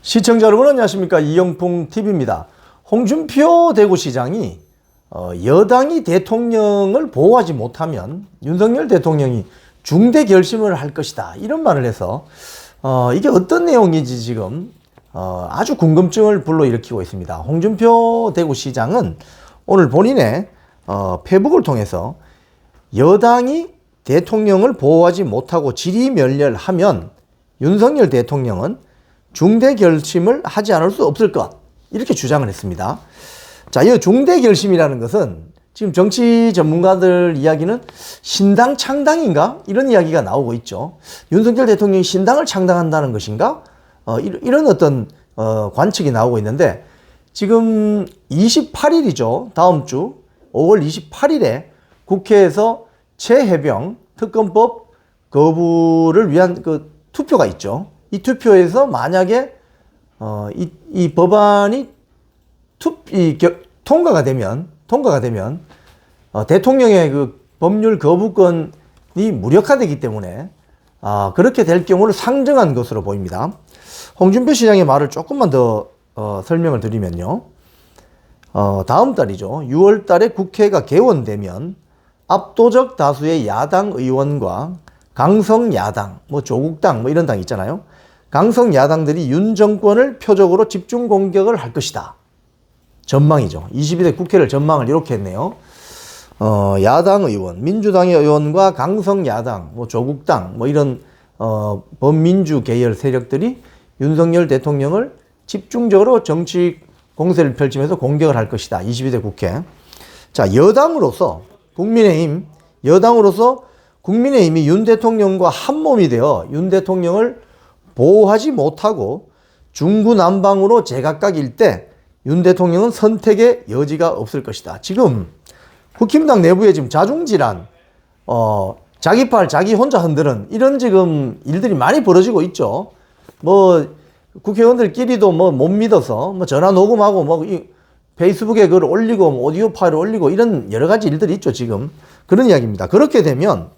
시청자 여러분 안녕하십니까 이영풍 TV입니다. 홍준표 대구시장이 어, 여당이 대통령을 보호하지 못하면 윤석열 대통령이 중대 결심을 할 것이다 이런 말을 해서 어, 이게 어떤 내용인지 지금 어, 아주 궁금증을 불러일으키고 있습니다. 홍준표 대구시장은 오늘 본인의 어, 페북을 통해서 여당이 대통령을 보호하지 못하고 질의멸렬하면 윤석열 대통령은 중대 결심을 하지 않을 수 없을 것 이렇게 주장을 했습니다. 자, 이 중대 결심이라는 것은 지금 정치 전문가들 이야기는 신당 창당인가 이런 이야기가 나오고 있죠. 윤석열 대통령이 신당을 창당한다는 것인가 어, 이런, 어떤 어, 관측이 나오고 있는데 지금 28일이죠. 다음 주 5월 28일에 국회에서 최해병 특검법 거부를 위한 그 투표가 있죠. 이 투표에서 만약에 어, 이, 이 법안이 투, 이 겨, 통과가 되면 통과가 되면 어, 대통령의 그 법률 거부권이 무력화되기 때문에 아, 그렇게 될 경우를 상정한 것으로 보입니다. 홍준표 시장의 말을 조금만 더 어, 설명을 드리면요. 어, 다음 달이죠. 6월 달에 국회가 개원되면 압도적 다수의 야당 의원과 강성 야당, 뭐 조국당 뭐 이런 당 있잖아요. 강성 야당들이 윤 정권을 표적으로 집중 공격을 할 것이다. 전망이죠. 22대 국회를 전망을 이렇게 했네요. 어, 야당 의원, 민주당의 의원과 강성 야당, 뭐 조국당, 뭐 이런 어, 범민주 계열 세력들이 윤석열 대통령을 집중적으로 정치 공세를 펼치면서 공격을 할 것이다. 22대 국회. 자, 여당으로서 국민의힘, 여당으로서 국민의힘이 윤 대통령과 한 몸이 되어 윤 대통령을 보호하지 못하고 중구난방으로 제각각일 때 윤 대통령은 선택의 여지가 없을 것이다. 지금 국힘당 내부에 지금 자중질환, 어, 자기 팔 자기 혼자 흔드는 이런 지금 일들이 많이 벌어지고 있죠. 뭐 국회의원들끼리도 뭐 못 믿어서 뭐 전화 녹음하고 뭐이 페이스북에 그걸 올리고 뭐 오디오 파일을 올리고 이런 여러 가지 일들이 있죠 지금 그런 이야기입니다. 그렇게 되면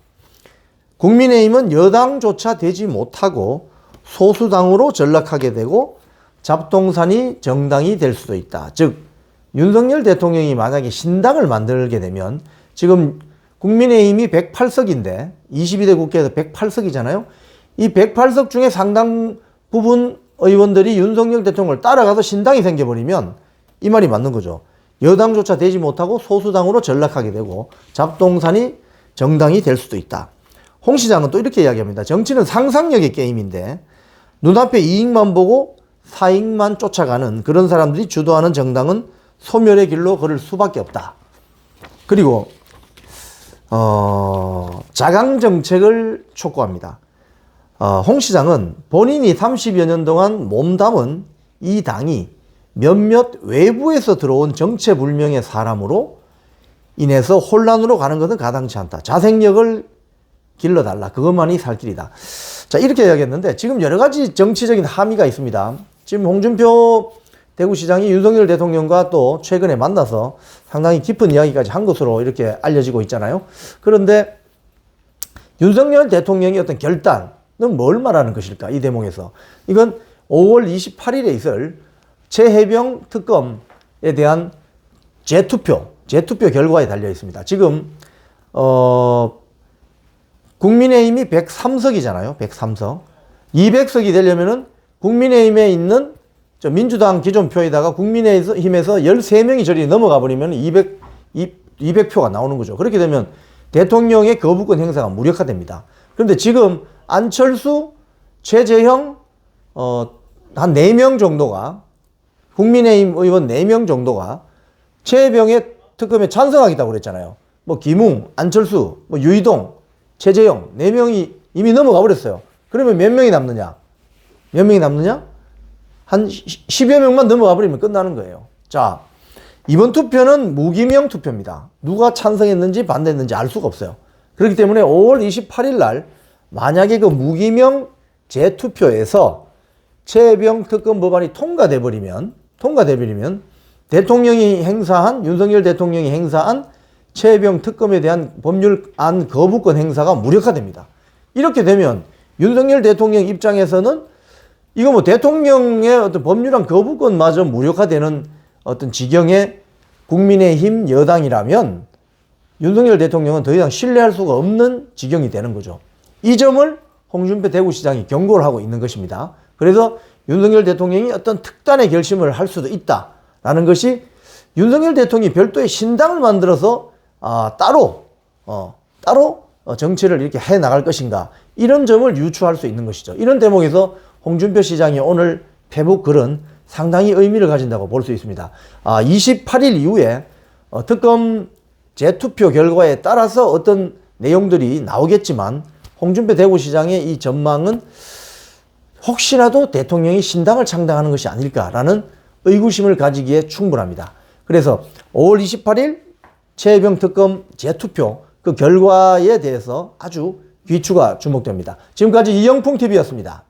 국민의힘은 여당조차 되지 못하고 소수당으로 전락하게 되고 잡동산이 정당이 될 수도 있다. 즉 윤석열 대통령이 만약에 신당을 만들게 되면 지금 국민의힘이 108석인데 22대 국회에서 108석이잖아요. 이 108석 중에 상당 부분 의원들이 윤석열 대통령을 따라가서 신당이 생겨버리면 이 말이 맞는 거죠. 여당조차 되지 못하고 소수당으로 전락하게 되고 잡동산이 정당이 될 수도 있다. 홍 시장은 또 이렇게 이야기합니다. 정치는 상상력의 게임인데 눈앞에 이익만 보고 사익만 쫓아가는 그런 사람들이 주도하는 정당은 소멸의 길로 걸을 수밖에 없다. 그리고 어, 자강 정책을 촉구합니다. 어, 홍 시장은 본인이 30여 년 동안 몸담은 이 당이 몇몇 외부에서 들어온 정체불명의 사람으로 인해서 혼란으로 가는 것은 가당치 않다. 자생력을 길러달라. 그것만이 살 길이다. 자, 이렇게 이야기했는데 지금 여러 가지 정치적인 함의가 있습니다. 지금 홍준표 대구시장이 윤석열 대통령과 또 최근에 만나서 상당히 깊은 이야기까지 한 것으로 이렇게 알려지고 있잖아요. 그런데 윤석열 대통령의 어떤 결단은 뭘 말하는 것일까? 이 대목에서. 이건 5월 28일에 있을 최해병 특검에 대한 재투표, 재투표 결과에 달려 있습니다. 지금, 어, 국민의힘이 103석이잖아요. 103석. 200석이 되려면은 국민의힘에 있는 저 민주당 기존 표에다가 국민의힘에서 13명이 저리 넘어가 버리면 200, 200표가 나오는 거죠. 그렇게 되면 대통령의 거부권 행사가 무력화됩니다. 그런데 지금 안철수, 최재형, 어, 한 4명 정도가 국민의힘 의원 4명 정도가 최병의 특검에 찬성하겠다고 그랬잖아요. 뭐 김웅, 안철수, 뭐 유이동, 최재형 4명이 이미 넘어가 버렸어요. 그러면 몇 명이 남느냐? 몇 명이 남느냐? 한 10여 명만 넘어가 버리면 끝나는 거예요. 자, 이번 투표는 무기명 투표입니다. 누가 찬성했는지 반대했는지 알 수가 없어요. 그렇기 때문에 5월 28일 날 만약에 그 무기명 재투표에서 최병 특검 법안이 통과돼 버리면 통과돼 버리면 대통령이 행사한 윤석열 대통령이 행사한 최병 특검에 대한 법률안 거부권 행사가 무력화됩니다. 이렇게 되면 윤석열 대통령 입장에서는 이거 뭐 대통령의 어떤 법률안 거부권마저 무력화되는 어떤 지경의 국민의힘 여당이라면 윤석열 대통령은 더 이상 신뢰할 수가 없는 지경이 되는 거죠. 이 점을 홍준표 대구시장이 경고를 하고 있는 것입니다. 그래서 윤석열 대통령이 어떤 특단의 결심을 할 수도 있다라는 것이 윤석열 대통령이 별도의 신당을 만들어서 아, 따로 어, 따로 어, 정치를 이렇게 해 나갈 것인가 이런 점을 유추할 수 있는 것이죠. 이런 대목에서 홍준표 시장이 오늘 페북 글은 상당히 의미를 가진다고 볼 수 있습니다. 아, 28일 이후에 어, 특검 재투표 결과에 따라서 어떤 내용들이 나오겠지만 홍준표 대구시장의 이 전망은 혹시라도 대통령이 신당을 창당하는 것이 아닐까라는 의구심을 가지기에 충분합니다. 그래서 5월 28일 최혜병 특검 재투표 그 결과에 대해서 아주 귀추가 주목됩니다. 지금까지 이영풍 TV였습니다.